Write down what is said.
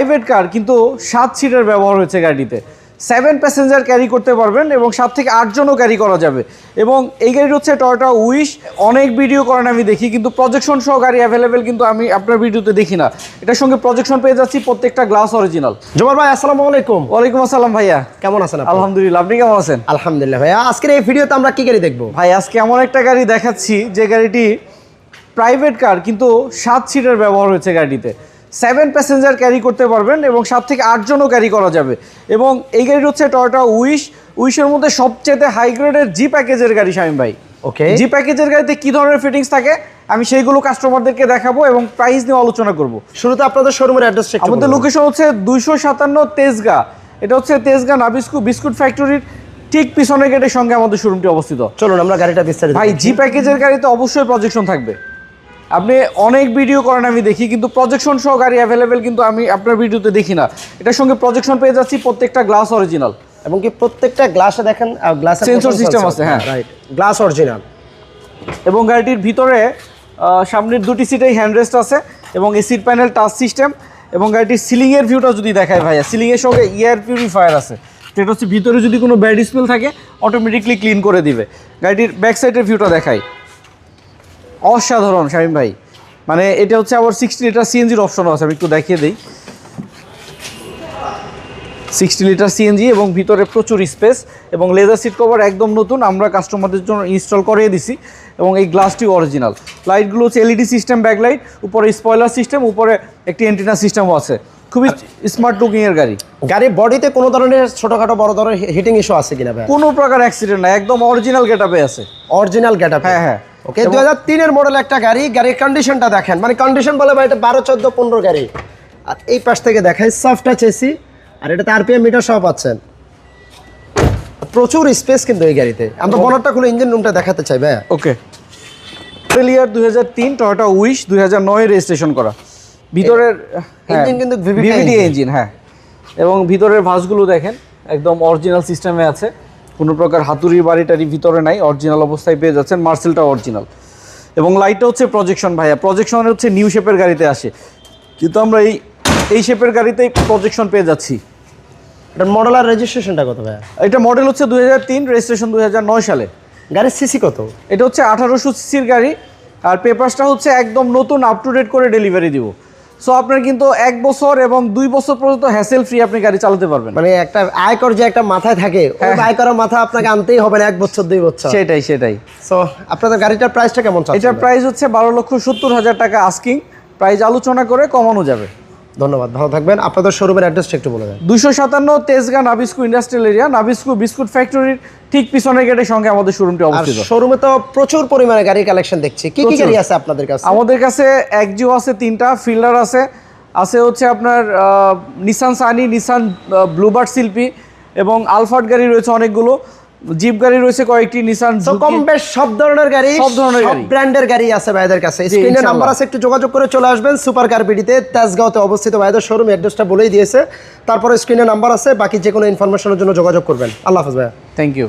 Private car কিন্তু সাত সিটের ব্যবহার হয়েছে গাড়িতে। সেভেন প্যাসেঞ্জার ক্যারি করতে পারবেন এবং সাত থেকে আটজনও ক্যারি করা যাবে। এবং এই গাড়ির হচ্ছে টয়টা উইশ অনেক ভিডিও করেন আমি দেখি কিন্তু প্রজেকশন সহ গাড়ি অ্যাভেলেবেল কিন্তু আমি আপনার ভিডিওতে দেখি না। এটার সঙ্গে প্রজেকশন পেয়ে যাচ্ছি প্রত্যেকটা গ্লাস অরিজিনাল জোবার ভাই আসসালামু আলাইকুম। ওয়ালাইকুম আসসালাম ভাইয়া। কেমন আছেন আলহামদুলিল্লাহ আপনি কেমন আছেন? আলহামদুলিল্লাহ ভাইয়া আজকের এই ভিডিওতে আমরা কি গাড়ি দেখব? ভাই আজকে এমন একটা গাড়ি দেখাচ্ছি যে গাড়িটি প্রাইভেট কার কিন্তু সাত সিটের ব্যবহার হয়েছে গাড়িতে। সেভেন প্যাসেঞ্জার ক্যারি করতে পারবেন এবং সাত থেকে আটজনও ক্যারি করা যাবে। এবং এই গাড়িটি হচ্ছে টয়টা উইশ উইশের মধ্যে সবচেয়ে হাই গ্রেডের জি প্যাকেজের গাড়ি শামিম ভাই। ওকে জি প্যাকেজের গাড়িতে কী ধরনের ফিটিংস থাকে? আমি সেইগুলো কাস্টমারদেরকে দেখাবো এবং প্রাইস নিয়ে আলোচনা করব। শুরুতে আপনাদের শোরুমের অ্যাড্রেস আমাদের লোকেশন হচ্ছে দুইশো সাতান্ন তেজগা। এটা হচ্ছে তেজগা নাবিস্কু বিস্কুট ফ্যাক্টরির ঠিক পিছনের গেটের সঙ্গে আমাদের শোরুমটি অবস্থিত। চলুন আমরা গাড়িটা বিস্তারিত ভাই জি প্যাকেজের গাড়িতে অবশ্যই প্রজেকশন থাকবে। আপনি অনেক ভিডিও করেন আমি দেখি কিন্তু প্রজেকশন সহ গাড়ি অ্যাভেলেবেল কিন্তু আমি আপনার ভিডিওতে দেখি না। এটার সঙ্গে প্রজেকশন পেয়ে যাচ্ছি প্রত্যেকটা গ্লাস অরিজিনাল এবং কি প্রত্যেকটা গ্লাসে দেখেন গ্লাস Sensor system আছে, হ্যাঁ। রাইট গ্লাস অরিজিনাল এবং গাড়িটির ভিতরে সামনের দুটি সিটেই হ্যান্ডরেস্ট আছে এবং এসির প্যানেল টাচ সিস্টেম এবং গাড়িটির সিলিংয়ের ভিউটা যদি দেখায় ভাইয়া সিলিংয়ের সঙ্গে এয়ার পিউরিফায়ার আছে। যেটা হচ্ছে ভিতরে যদি কোনো ব্যাড স্মেল থাকে অটোমেটিকলি ক্লিন করে দিবে। গাড়িটির ব্যাক সাইডের ভিউটা দেখাই। অসাধারণ শামিম ভাই। মানে এটা হচ্ছে আবার সিক্সটি লিটার সিএনজির অপশনও আছে আমি একটু দেখিয়ে দিই। সিক্সটি লিটার সিএনজি এবং ভিতরে প্রচুর স্পেস এবং লেদার সিট কভার একদম নতুন আমরা কাস্টমারদের জন্য ইনস্টল করিয়ে দিছি এবং এই গ্লাসটি অরিজিনাল লাইটগুলো হচ্ছে এলইডি সিস্টেম ব্যাকলাইট উপরে স্পয়লার সিস্টেম উপরে একটি অ্যান্টিনা সিস্টেমও আছে। খুবই স্মার্ট লুকিংয়ের গাড়ি। গাড়ির বডিতে কোনো ধরনের ছোটখাটো বড় ধরনের হিটিং ইস্যু আছে কিনা ভাই? কোনো প্রকার অ্যাক্সিডেন্ট না একদম অরিজিনাল গেটআপে আছে। অরিজিনাল গেট আপ হ্যাঁ, হ্যাঁ। ওকে দুই হাজার তিনের মডেল একটা গাড়ি গাড়ির কন্ডিশনটা দেখেন। মানে কন্ডিশন বলে ভাই এটা বারো চোদ্দ পনেরো গাড়ি। আর এই পাশ থেকে দেখায় সফট টাচ এসি আর এটাতে আরপিএম মিটার সহ পাচ্ছেন। প্রচুর স্পেস কিন্তু এই গাড়িতে। আমরা বনারটা খুলে ইঞ্জিন রুমটা দেখাতে চাই ভাই ওকে হাজার তিন টয়োটা উইশ দুই হাজার নয় রেজিস্ট্রেশন করা। ভিতরের Engine কিন্তু VVT ইঞ্জিন হ্যাঁ। এবং ভিতরের ভাঁজগুলো দেখেন একদম অরিজিনাল সিস্টেমে আছে। কোনো প্রকার হাতুড়ি বাড়িটারি ভিতরে নাই অরিজিনাল অবস্থায় পেয়ে যাচ্ছেন মার্সেলটা অরিজিনাল এবং লাইটটা হচ্ছে প্রজেকশন ভাইয়া প্রজেকশন হচ্ছে নিউ শেপের গাড়িতে আসে। কিন্তু আমরা এই এই শেপের গাড়িতেই প্রজেকশন পেয়ে যাচ্ছি। এটা মডেল আর রেজিস্ট্রেশনটা কত ভাইয়া? এটা মডেল হচ্ছে দুই হাজার তিন রেজিস্ট্রেশন দুই হাজার নয় সালে। গাড়ির সিসি কত? এটা হচ্ছে আঠারোশো সিসির গাড়ি আর পেপারসটা হচ্ছে একদম নতুন আপ টু ডেট করে ডেলিভারি দিব। সো আপনার কিন্তু এক বছর এবং দুই বছর পর্যন্ত হ্যাসেল ফ্রি আপনি গাড়ি চালাতে পারবেন। মানে একটা আয়কর যে একটা মাথায় থাকে ওই আয়করের মাথা আপনাকে আনতেই হবে না এক বছর দুই বছর। সেটাই সেটাই। সো আপনাদের গাড়িটার প্রাইসটা কেমন চাচ্ছেন? এটার প্রাইস হচ্ছে বারো লক্ষ সত্তর হাজার টাকা আস্কিং প্রাইস আলোচনা করে কমানো যাবে। ধন্যবাদ ভালো থাকবেন। আপনাদের শোরুমের অ্যাড্রেসটা একটু বলে দেন। দুশো সাতান্ন Tejgaon Nabisco industrial area Nabisco biscuit ফ্যাক্টরির ঠিক পিছনের গেটের সঙ্গে আমাদের শোরুমটি অবস্থিত। শোরুমে তো প্রচুর পরিমাণে গাড়ির কালেকশন দেখছি। কি কি গাড়ি আছে আপনাদের কাছে? আমাদের কাছে একজিও আছে তিনটা ফিল্ডার আছে আছে হচ্ছে আপনার নিসান সানি নিসান ব্লুবার্ড শিল্পী এবং আলফার্ড গাড়ি রয়েছে অনেকগুলো। জিপ গাড়ি রয়েছে কয়েকটি নিসান কম বেশ সব ধরনের গাড়ি সব ধরনের। ব্র্যান্ডের গাড়ি। আছে ভাইদের কাছে। স্ক্রিনে নাম্বার আছে একটু যোগাযোগ করে চলে আসবেন। সুপার কার বিডিতে তেজগাঁওতে অবস্থিত ভাইদের শোরুম অ্যাড্রেসটা বলেই দিয়েছে। তারপরে স্ক্রিনে নাম্বার আছে বাকি যে কোনো ইনফরমেশনের জন্য যোগাযোগ করবেন। আল্লাহ হাফেজ ভাইয়া। Thank you